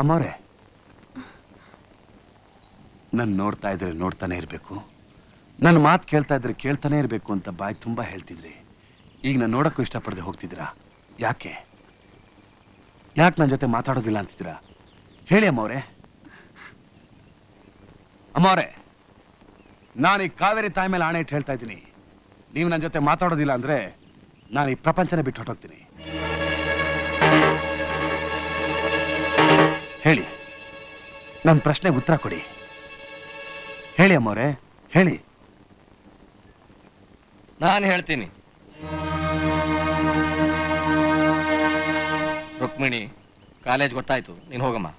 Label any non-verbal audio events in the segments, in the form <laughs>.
ಅಮ್ಮವ್ರೆ ನನ್ನ ನೋಡ್ತಾ ಇದ್ರೆ ನೋಡ್ತಾನೆ ಇರಬೇಕು. ನನ್ನ ಮಾತು ಕೇಳ್ತಾ ಇದ್ರೆ ಕೇಳ್ತಾನೆ ಇರಬೇಕು ಅಂತ ಬಾಯಿ ತುಂಬ ಹೇಳ್ತಿದ್ರಿ. ಈಗ ನಾನು ನೋಡೋಕ್ಕೂ ಇಷ್ಟಪಡದೆ ಹೋಗ್ತಿದ್ದೀರಾ? ಯಾಕೆ? ಯಾಕೆ ನನ್ನ ಜೊತೆ ಮಾತಾಡೋದಿಲ್ಲ ಅಂತಿದ್ದೀರಾ? ಹೇಳಿ ಅಮ್ಮವ್ರೆ. ಅಮ್ಮವ್ರೆ, ನಾನು ಈ ಕಾವೇರಿ ತಾಯಿ ಮೇಲೆ ಆಣೆ ಇಟ್ಟು ಹೇಳ್ತಾ ಇದ್ದೀನಿ. ನೀವು ನನ್ನ ಜೊತೆ ಮಾತಾಡೋದಿಲ್ಲ ಅಂದ್ರೆ ನಾನು ಈ ಪ್ರಪಂಚನೇ ಬಿಟ್ಟು ಹೊರಟೋಗ್ತೀನಿ. ಹೇಳಿ. ನನ್ನ ಪ್ರಶ್ನೆಗೆ ಉತ್ತರ ಕೊಡಿ. ಹೇಳಿ ಅಮ್ಮವ್ರೆ, ಹೇಳಿ. ನಾನು ಹೇಳ್ತೀನಿ. ರುಕ್ಮಿಣಿ, ಕಾಲೇಜ್ ಗೊತ್ತಾಯ್ತು. ನೀನು ಹೋಗಮ್ಮ.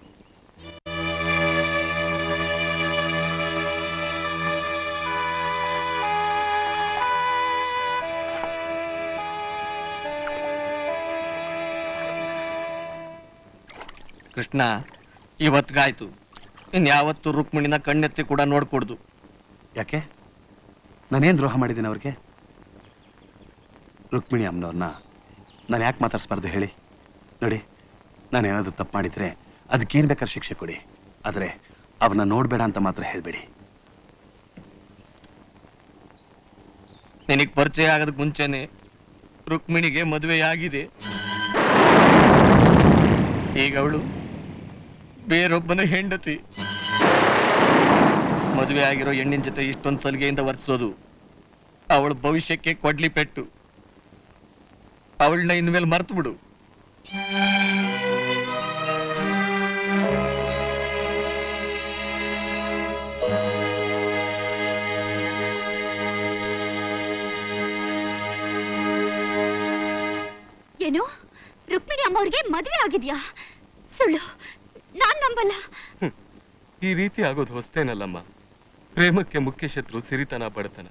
ಕೃಷ್ಣ ಇವತ್ಗಾಯ್ತು. ಇನ್ಯಾವತ್ತು ರುಕ್ಮಿಣಿನ ಕಣ್ಣೆತ್ತಿ ಕೂಡ ನೋಡ್ಕೊಡ್ದು. ಯಾಕೆ? ನಾನೇನ್ ದ್ರೋಹ ಮಾಡಿದ್ದೀನಿ ಅವ್ರಿಗೆ? ರುಕ್ಮಿಣಿ ಅಮ್ಮನವ್ರನ್ನ ನಾನು ಯಾಕೆ ಮಾತಾಡಿಸ್ಬಾರ್ದು ಹೇಳಿ? ನೋಡಿ ನಾನು ಏನಾದರೂ ತಪ್ಪು ಮಾಡಿದ್ರೆ ಅದಕ್ಕೇನು ಬೇಕಾದ್ರೆ ಶಿಕ್ಷೆ ಕೊಡಿ. ಆದರೆ ಅವನ್ನ ನೋಡಬೇಡ ಅಂತ ಮಾತ್ರ ಹೇಳಬೇಡಿ. ನಿನಗೆ ಪರಿಚಯ ಆಗೋದಕ್ಕೆ ಮುಂಚೆನೆ ರುಕ್ಮಿಣಿಗೆ ಮದುವೆಯಾಗಿದೆ. ಈಗ ಅವಳು ಬೇರೊಬ್ಬನ ಹೆಂಡತಿ. ಮದುವೆ ಆಗಿರೋ ಹೆಣ್ಣಿನ ಜೊತೆ ಇಷ್ಟೊಂದು ಸಲಿಗೆಯಿಂದ ವರ್ತಿಸೋದು ಅವಳ ಭವಿಷ್ಯಕ್ಕೆ ಕೊಡ್ಲಿ ಪೆಟ್ಟು. ಅವಳನ್ನ ಇನ್ಮೇಲೆ ಮರ್ತು ಬಿಡು. ಏನು? ರುಕ್ಮಿಣಿ ಅಮ್ಮವ್ರಿಗೆ ಮದುವೆ ಆಗಿದ್ಯಾ? ಸುಳ್ಳು. ನಂಬಲ್ಲ ಈ ರೀತಿ ಆಗೋದು ಹೊಸ್ತೇನಲ್ಲಮ್ಮ. ಪ್ರೇಮಕ್ಕೆ ಮುಖ್ಯ ಶತ್ರು ಸಿರಿತನ ಬಡತನ.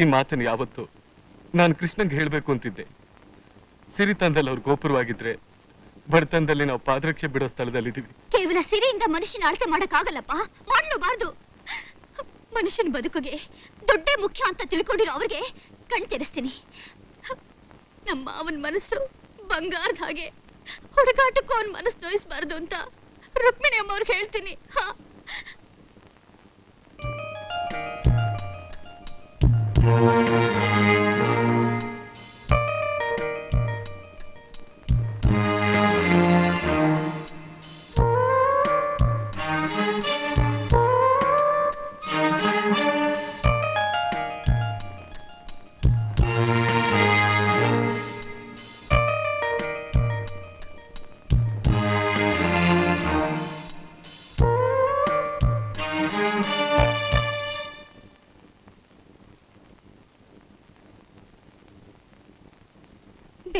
ಈ ಮಾತನ್ನ ಯಾವತ್ತು ನಾನು ಕೃಷ್ಣಂಗೆ ಹೇಳ್ಬೇಕು ಅಂತಿದ್ದೆ. ಸಿರಿತನದಲ್ಲಿ ಅವ್ರು ಗೋಪುರವಾಗಿದ್ರೆ ಬಡತನದಲ್ಲಿ ನಾವು ಪಾದರಕ್ಷೆ ಬಿಡೋ ಸ್ಥಳದಲ್ಲಿದ್ದೀವಿ. ಕೇವಲ ಸಿರಿಯಿಂದ ಮನುಷ್ಯನ ಅಳತೆ ಮಾಡಕ್ಕಾಗಲ್ಲಪ್ಪ. ಮಾಡಲೂಬಾರ್ದು. ಮನುಷ್ಯನ ಬದುಕಿಗೆ ದೊಡ್ಡ ಮುಖ್ಯ ಅಂತ ತಿಳ್ಕೊಂಡಿರೋ ಅವ್ರಿಗೆ ಕಣ್ ತೆರೆಸ್ತೀನಿ. ನಮ್ಮ ಅವನ ಮನಸ್ಸು ಬಂಗಾರದ ಹಾಗೆ. ಹುಡುಗಾಟಕ್ಕೂ ಅವನ ಮನಸ್ಸು ನೋಯಿಸ್ಬಾರ್ದು ಅಂತ ರುಕ್ಮಿಣಿ ಅಮ್ಮವ್ರಿಗೆ ಹೇಳ್ತೀನಿ. ಹಾ.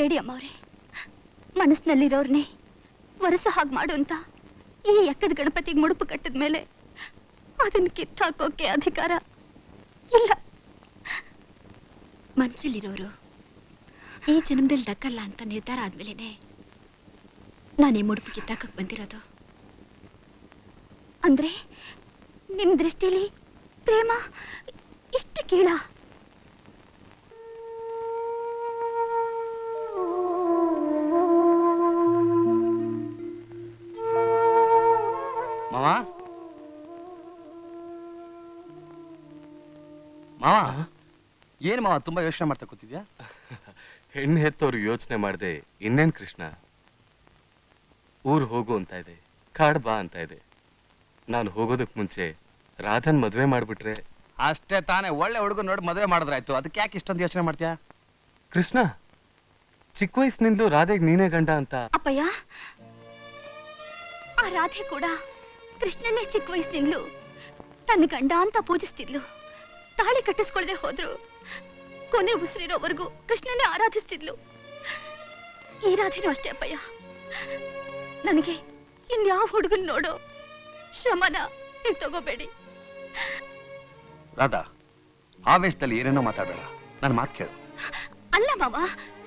ಬೇಡಿ ಅಮ್ಮವ್ರೆ. ಮನಸ್ಸಿನಲ್ಲಿರೋರ್ನೇ ವರಸ ಹಾಗೆ ಮಾಡು ಅಂತ ಈ ಎಕ್ಕದ ಗಣಪತಿಗೆ ಮುಡುಪು ಕಟ್ಟಿದ ಮೇಲೆ ಅದನ್ನ ಕಿತ್ತಾಕೋಕೆ ಅಧಿಕಾರ ಇಲ್ಲ. ಮನಸ್ಸಲ್ಲಿರೋರು ಈ ಜನ್ಮದಲ್ಲಿ ದಕ್ಕಲ್ಲ ಅಂತ ನಿರ್ಧಾರ ಆದ್ಮೇಲೆನೆ ನಾನೇ ಮುಡುಪು ಕಿತ್ತಾಕಕ್ ಬಂದಿರೋದು. ಅಂದ್ರೆ ನಿಮ್ ದೃಷ್ಟಿಲಿ ಪ್ರೇಮ ಇಷ್ಟು ಕೀಳ? ಮಾವ? ಏನು ಮಾವ ತುಂಬಾ ಯೋಚನೆ ಮಾಡ್ತಾ ಕೂತಿದ್ಯಾ? ಹೆಣ್ಣು ಹೆತ್ತವ್ರು ಯೋಚನೆ ಮಾಡಿದೆ ಇನ್ನೇನ್ ಕೃಷ್ಣ? ಊರು ಹೋಗು ಅಂತ ಇದೆ ಕಾಡ್ ಬಾ ಅಂತ ಇದೆ. ನಾನು ಹೋಗೋದಕ್ ಮುಂಚೆ ರಾಧನ್ ಮದ್ವೆ ಮಾಡ್ಬಿಟ್ರೆ. ಅಷ್ಟೇ ತಾನೇ ಒಳ್ಳೆ ಹುಡುಗ ನೋಡಿ ಮದುವೆ ಮಾಡಿದ್ರಾಯ್ತು. ಅದಕ್ಕೆ ಯಾಕೆ ಇಷ್ಟೊಂದು ಯೋಚನೆ ಮಾಡ್ತೀಯಾ? ಕೃಷ್ಣ ಚಿಕ್ಕ ವಯಸ್ಸಿನಿಂದಲೂ ರಾಧೆಗೆ ನೀನೇ ಗಂಡ ಅಂತ. ಅಪ್ಪಯ್ಯ ಆ ರಾಧೆ ಕೂಡ ಕೃಷ್ಣನೇ ಚಿಕ್ಕ ವಯಸ್ಸಿನಿಂದಲೂ ತನ್ನ ಗಂಡ ಅಂತ ಪೂಜಿಸ್ತಿದ್ಲು. ತಾಳಿ ಕಟ್ಟಿಸ್ಕೊಳ್ದೆ ಹೋದ್ರು. ಕೊನೆ ಉಸಿರಿರೋವರೆಗೂ ಕೃಷ್ಣನೇ ಆರಾಧಿಸ್ತಿದ್ಲು. ಈ ರಾಧೆನೂ ಅಷ್ಟೇ ಅಪ್ಪಯ್ಯ. ನನಗೆ ಇನ್ಯಾವ ಹುಡುಗನ್ ನೋಡೋ ಶ್ರಮನ ನೀವು ತಗೋಬೇಡಿ. ರಾಧಾ ಆವೇಶದಲ್ಲಿ ಏನೇನೋ ಮಾತಾಡಬೇಡ. ನನ್ನ ಮಾತು ಕೇಳು. ಅಲ್ಲ ಮಾವ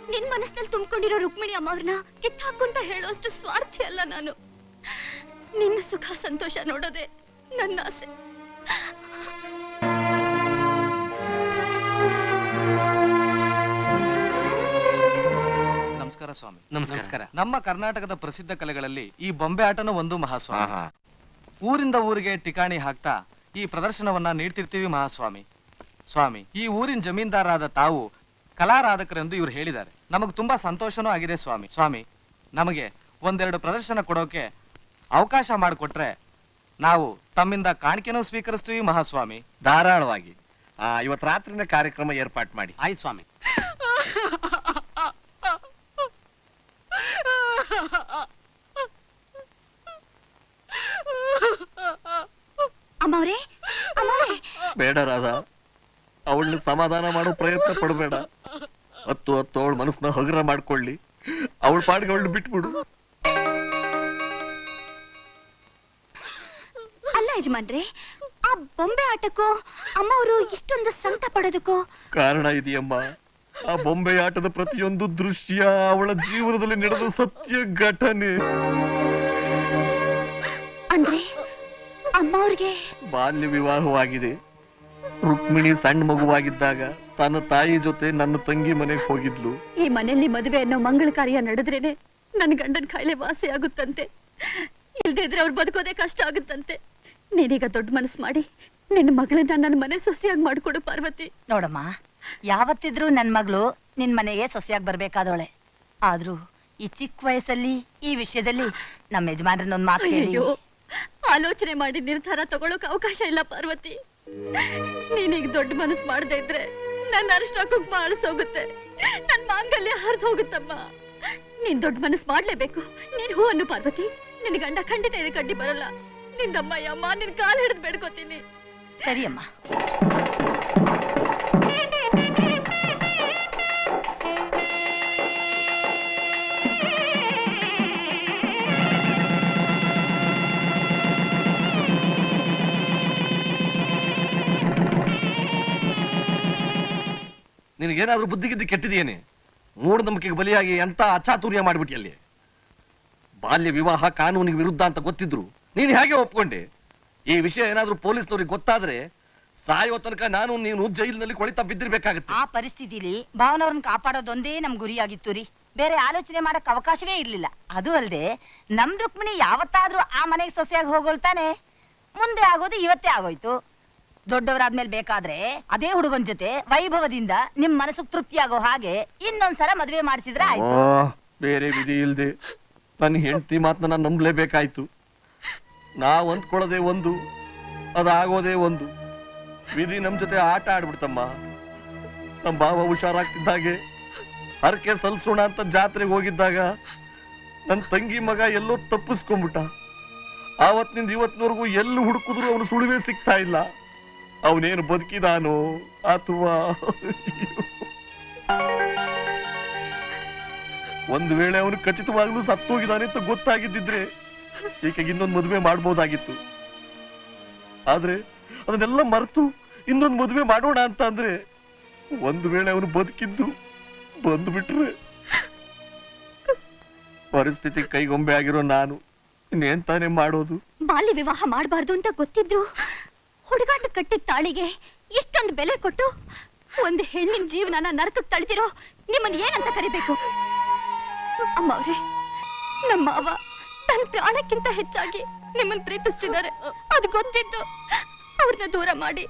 ನಿನ್ ಮನಸ್ಸಿನಲ್ಲಿ ತುಂಬಿಕೊಂಡಿರೋ ರುಕ್ಮಿಣಿ ಅಮ್ಮವ್ರನ್ನ ಕಿತ್ತಾಕು ಅಂತ ಹೇಳೋಷ್ಟು ಸ್ವಾರ್ಥಿ ಅಲ್ಲ ನಾನು. ನಿನ್ನ ಸುಖ ಸಂತೋಷ ನೋಡೋದೆ ನನ್ನ ಆಸೆ. ನಮಸ್ಕಾರ. ಸ್ವಾಮಿ ನಮಸ್ಕಾರ. ನಮ್ಮ ಕರ್ನಾಟಕದ ಪ್ರಸಿದ್ಧ ಕಲೆಗಳಲ್ಲಿ ಈ ಬೊಂಬೆ ಆಟನೂ ಒಂದು ಮಹಾಸ್ವಾಮಿ. ಊರಿಂದ ಊರಿಗೆ ಟಿಕಾಣಿ ಹಾಕ್ತಾ ಈ ಪ್ರದರ್ಶನವನ್ನ ನೀಡ್ತಿರ್ತೀವಿ ಮಹಾಸ್ವಾಮಿ. ಸ್ವಾಮಿ ಈ ಊರಿನ ಜಮೀನ್ದಾರರಾದ ತಾವು ಕಲಾರಾಧಕರೆಂದು ಇವ್ರು ಹೇಳಿದ್ದಾರೆ. ನಮಗೆ ತುಂಬಾ ಸಂತೋಷನೂ ಆಗಿದೆ ಸ್ವಾಮಿ. ಸ್ವಾಮಿ ನಮಗೆ ಒಂದೆರಡು ಪ್ರದರ್ಶನ ಕೊಡೋಕೆ ಅವಕಾಶ ಮಾಡಿಕೊಟ್ರೆ ನಾವು ತಮ್ಮಿಂದ ಕಾಣಿಕೆನೂ ಸ್ವೀಕರಿಸ್ತೀವಿ ಮಹಾಸ್ವಾಮಿ. ಧಾರಾಳವಾಗಿ. ಆ ಇವತ್ ರಾತ್ರಿನ ಕಾರ್ಯಕ್ರಮ ಏರ್ಪಾಟ್ ಮಾಡಿ. ಆಯ್ತು ಸ್ವಾಮಿ <laughs> ಅಮ್ಮವ್ರೆ ಅಮ್ಮವ್ರೆ ಬೇಡ ರಾಧ ಅವಳನ್ನ ಸಮಾಧಾನ ಮಾಡೋ ಪ್ರಯತ್ನ ಪಡಬೇಡ. ಹತ್ತು ಹತ್ತು ಅವಳ ಮನಸ್ಸನ್ನ ಹಗುರ ಮಾಡ್ಕೊಳ್ಳಿ. ಅವಳ ಪಾಡಿಗೆ ಅವಳನ್ನ ಬಿಟ್ಬಿಡು. ಅಲ್ಲ ಯಜಮಾನ್ರೆ ಆ ಬೊಂಬೆ ಆಟಕ್ಕೂ ಅಮ್ಮ ಅವರು ಇಷ್ಟೊಂದು ಸಂತ ಪಡೋದಕ್ಕೂ? ಕಾರಣ ಇದೆಯಮ್ಮ. ಆ ಬೊಂಬೆ ಆಟದ ಪ್ರತಿಯೊಂದು ದೃಶ್ಯ ಅವಳ ಜೀವನದಲ್ಲಿ ನಡೆದ ಸತ್ಯ ಘಟನೆ. ಅಂದ್ರೆ ಅಮ್ಮವ್ರಿಗೆ ಬಾಲ್ಯ ವಿವಾಹವಾಗಿದೆ. ರುಕ್ಮಿಣಿ ಸಣ್ಣ ಮಗುವಾಗಿದ್ದಾಗ ತನ್ನ ತಾಯಿ ಜೊತೆ ನನ್ನ ತಂಗಿ ಮನೆಗೆ ಹೋಗಿದ್ಲು. ಈ ಮನೆಯಲ್ಲಿ ಮದುವೆ ಅನ್ನೋ ಮಂಗಳ ಕಾರ್ಯ ನಡೆದ್ರೇನೆ ನನ್ನ ಗಂಡನ ಕಾಯಿಲೆ ವಾಸಿ ಆಗುತ್ತಂತೆ. ಇಲ್ದೇ ಇದ್ರೆ ಅವ್ರು ಬದುಕೋದೇ ಕಷ್ಟ ಆಗುತ್ತಂತೆ. ನೀನೀಗ ದೊಡ್ಡ ಮನಸ್ಸು ಮಾಡಿ ನಿನ್ನ ಮಗಳನ್ನ ನನ್ನ ಮನೆ ಸೊಸೆಯಾಗಿ ಮಾಡ್ಕೊಡು ಪಾರ್ವತಿ. ನೋಡಮ್ಮ ಯಾವತ್ತಿದ್ರೂ ನನ್ ಮಗಳು ನಿನ್ ಮನೆಗೆ ಸೊಸೆಯಾಗಿ ಬರ್ಬೇಕಾದವಳೆ. ಆದ್ರೂ ಈ ಚಿಕ್ಕ ವಯಸ್ಸಲ್ಲಿ ಈ ವಿಷಯದಲ್ಲಿ ನಮ್ಮ ಯಜಮಾನ್ರನ್ನೊಂದು ಮಾತು ಅಯ್ಯೋ ಆಲೋಚನೆ ಮಾಡಿ ನಿರ್ಧಾರ ತಗೊಳಕ್ ಅವಕಾಶ ಇಲ್ಲ ಪಾರ್ವತಿ. ನೀನೀಗ ದೊಡ್ಡ ಮನಸ್ಸು ಮಾಡದೇ ಇದ್ರೆ ನನ್ನ ಅರಿಷ್ಟ ಕುಂಕುಮ ಅಳಿಸೋಗುತ್ತೆ ನನ್ ಮಾಂಗಲ್ಯ ಹರಿದು ಹೋಗುತ್ತಮ್ಮ. ನೀನ್ ದೊಡ್ಡ ಮನಸ್ಸು ಮಾಡ್ಲೇಬೇಕು. ನೀನ್ ಹೂ ಅನ್ನು ಪಾರ್ವತಿ ನಿನ್ ಗಂಡ ಖಂಡಿತ ಇದೆ ಕಡ್ಡಿ ಬರಲ್ಲ. ನಿಂದಮ್ಮ ಅಮ್ಮ ನಿನ್ ಕಾಲು ಹಿಡಿದು ಬೇಡ್ಕೋತೀನಿ. ಸರಿಯಮ್ಮ. ನಿನಗೇನಾದ್ರೂ ಬುದ್ಧಿಗಿದ್ದು ಕೆಟ್ಟಿದೆಯೇನೆ? ಮೂಢನಂಬಿಕೆಗೆ ಬಲಿಯಾಗಿ ಎಂತ ಅಚಾತುರ್ಯ ಮಾಡಿಬಿಟ್ಟಿಯಲ್ಲಿ ಬಾಲ್ಯ ವಿವಾಹ ಕಾನೂನಿಗೆ ವಿರುದ್ಧ ಅಂತ ಗೊತ್ತಿದ್ರು. ನೀನು ಹೇಗೆ ಒಪ್ಕೊಂಡೆ? ಈ ವಿಷಯ ಏನಾದ್ರೂ ಪೊಲೀಸ್ನವ್ರಿಗೆ ಗೊತ್ತಾದ್ರೆ ಸಾಯೋ ತನಕ ನಾನು ನೀನು ಜೈಲಿನಲ್ಲಿ ಕೊಳಿತಾ ಬಿದ್ದಿರ್ಬೇಕಾಗತ್ತೆ. ಆ ಪರಿಸ್ಥಿತಿಲಿ ಭಾವನವ್ರನ್ನ ಕಾಪಾಡೋದೊಂದೇ ನಮ್ ಗುರಿಯಾಗಿತ್ತು ರೀ. ಬೇರೆ ಆಲೋಚನೆ ಮಾಡಕ್ ಅವಕಾಶವೇ ಇರ್ಲಿಲ್ಲ. ಅದು ಅಲ್ದೆ ನಮ್ ರುಕ್ಮಿಣಿ ಯಾವತ್ತಾದ್ರೂ ಆ ಮನೆಗೆ ಸೊಸೆಯಾಗಿ ಹೋಗೋಳ್ತಾನೆ. ಮುಂದೆ ಆಗೋದು ಇವತ್ತೇ ಆಗೋಯ್ತು. ದೊಡ್ಡವರಾದ್ಮೇಲೆ ಬೇಕಾದ್ರೆ ಅದೇ ಹುಡುಗನ್ ಜೊತೆ ವೈಭವದಿಂದ ನಿಮ್ ಮನಸ್ಸು ತೃಪ್ತಿಯಾಗೋ ಹಾಗೆ ಇನ್ನೊಂದ್ಸಲ ಮದುವೆ ಮಾಡಿಸಿದ್ರೆ ಆಯ್ತು. ಬೇರೆ ವಿಧಿ ಇಲ್ದೆ ನನ್ನ ಹೆಂಡತಿ ಮಾತನ್ನ ನಾನು ನಂಬಲೇಬೇಕಾಯ್ತು. ನಾ ಅಂದ್ಕೊಳ್ಳೋದೇ ಒಂದು ಅದಾಗೋದೇ ಒಂದು. ವಿಧಿ ನಮ್ ಜೊತೆ ಆಟ ಆಡ್ಬಿಡ್ತಮ್ಮ. ನಮ್ಮ ಭಾವ ಹುಷಾರಾಗ್ತಿದ್ದಾಗೆ ಹರಕೆ ಸಲ್ಸೋಣ ಅಂತ ಜಾತ್ರೆಗೆ ಹೋಗಿದ್ದಾಗ ನನ್ನ ತಂಗಿ ಮಗ ಎಲ್ಲೋ ತಪ್ಪಿಸ್ಕೊಂಡ್ಬಿಟ್ಟ. ಆವತ್ತಿನಿಂದ ಇವತ್ತಿನವರೆಗೂ ಎಲ್ಲಿ ಹುಡುಕಿದ್ರು ಅವನು ಸುಳಿವೇ ಸಿಗ್ತಾ ಇಲ್ಲ. ಅವನೇನು ಬದುಕಿದಾನೋ ಅಥವಾ ಒಂದು ವೇಳೆ ಅವನು ಖಚಿತವಾಗ್ಲೂ ಸತ್ತೋಗಿದ್ದಾನೆ ಅಂತ ಗೊತ್ತಾಗಿದ್ದಿದ್ರೆ ಈಕೆಗೆ ಇನ್ನೊಂದು ಮದುವೆ ಮಾಡಬಹುದಾಗಿತ್ತು ಆದ್ರೆ ಅದನ್ನೆಲ್ಲ ಮರೆತು ಇನ್ನೊಂದು ಮದುವೆ ಮಾಡೋಣ ಅಂತ ಅಂದ್ರೆ ಒಂದು ವೇಳೆ ಅವನು ಬದುಕಿದ್ದು ಬಂದು ಬಿಟ್ರೆ ಪರಿಸ್ಥಿತಿ ಕೈಗೊಂಬೆ ಆಗಿರೋ ನಾನು ಇನ್ನೇನ್ ತಾನೇ ಮಾಡೋದು? ಬಾಲ್ಯ ವಿವಾಹ ಮಾಡಬಾರ್ದು ಅಂತ ಗೊತ್ತಿದ್ರು. ಹುಡುಗಾಟ ಕಟ್ಟಿದ ತಾಳಿಗೆ ಇಷ್ಟೊಂದು ಬೆಲೆ ಕೊಟ್ಟು ಒಂದು ಹೆಣ್ಣಿನ ಜೀವನನ ನರಕಕ್ಕೆ ತಳ್ದಿರೋ ನಿಮ್ಮನ್ನ ಏನಂತ ಕರಿಬೇಕು? ಅಮ್ಮ ನಮ್ಮ ಮಾವ ತನ್ನ ಪ್ರಾಣಕ್ಕಿಂತ ಹೆಚ್ಚಾಗಿ ನಿಮ್ಮನ್ನ ಪ್ರೀತಿಸ್ತಿದ್ದಾರೆ. ಅದು ಗೊತ್ತಿದ್ದು ಅವ್ರನ್ನ ದೂರ ಮಾಡಿ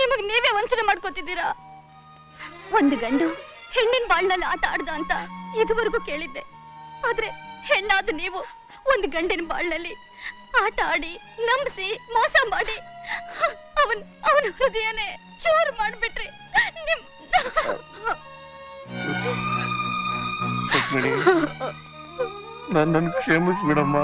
ನಿಮಗ್ ನೀವೇ ವಂಚನೆ ಮಾಡ್ಕೋತಿದ್ದೀರಾ? ಒಂದು ಗಂಡು ಹೆಣ್ಣಿನ ಬಾಳ್ನಲ್ಲಿ ಆಟ ಆಡ್ದ ಅಂತ ಇದುವರೆಗೂ ಕೇಳಿದ್ದೆ. ಆದ್ರೆ ಹೆಣ್ಣಾದ ನೀವು ಒಂದು ಗಂಡಿನ ಬಾಳಲ್ಲಿ ಆಟ ಆಡಿ, ನಂಬಿಸಿ, ಮೋಸ ಮಾಡಿ. ಅವನ್, ಅವನ ಹೃದಯನೇ ಚೂರು ಮಾಡ್ಬಿಟ್ರಿ. ನಿಮ್ ನನ್ನನ್ನು ಕ್ಷಮಿಸ್ಬಿಡಮ್ಮ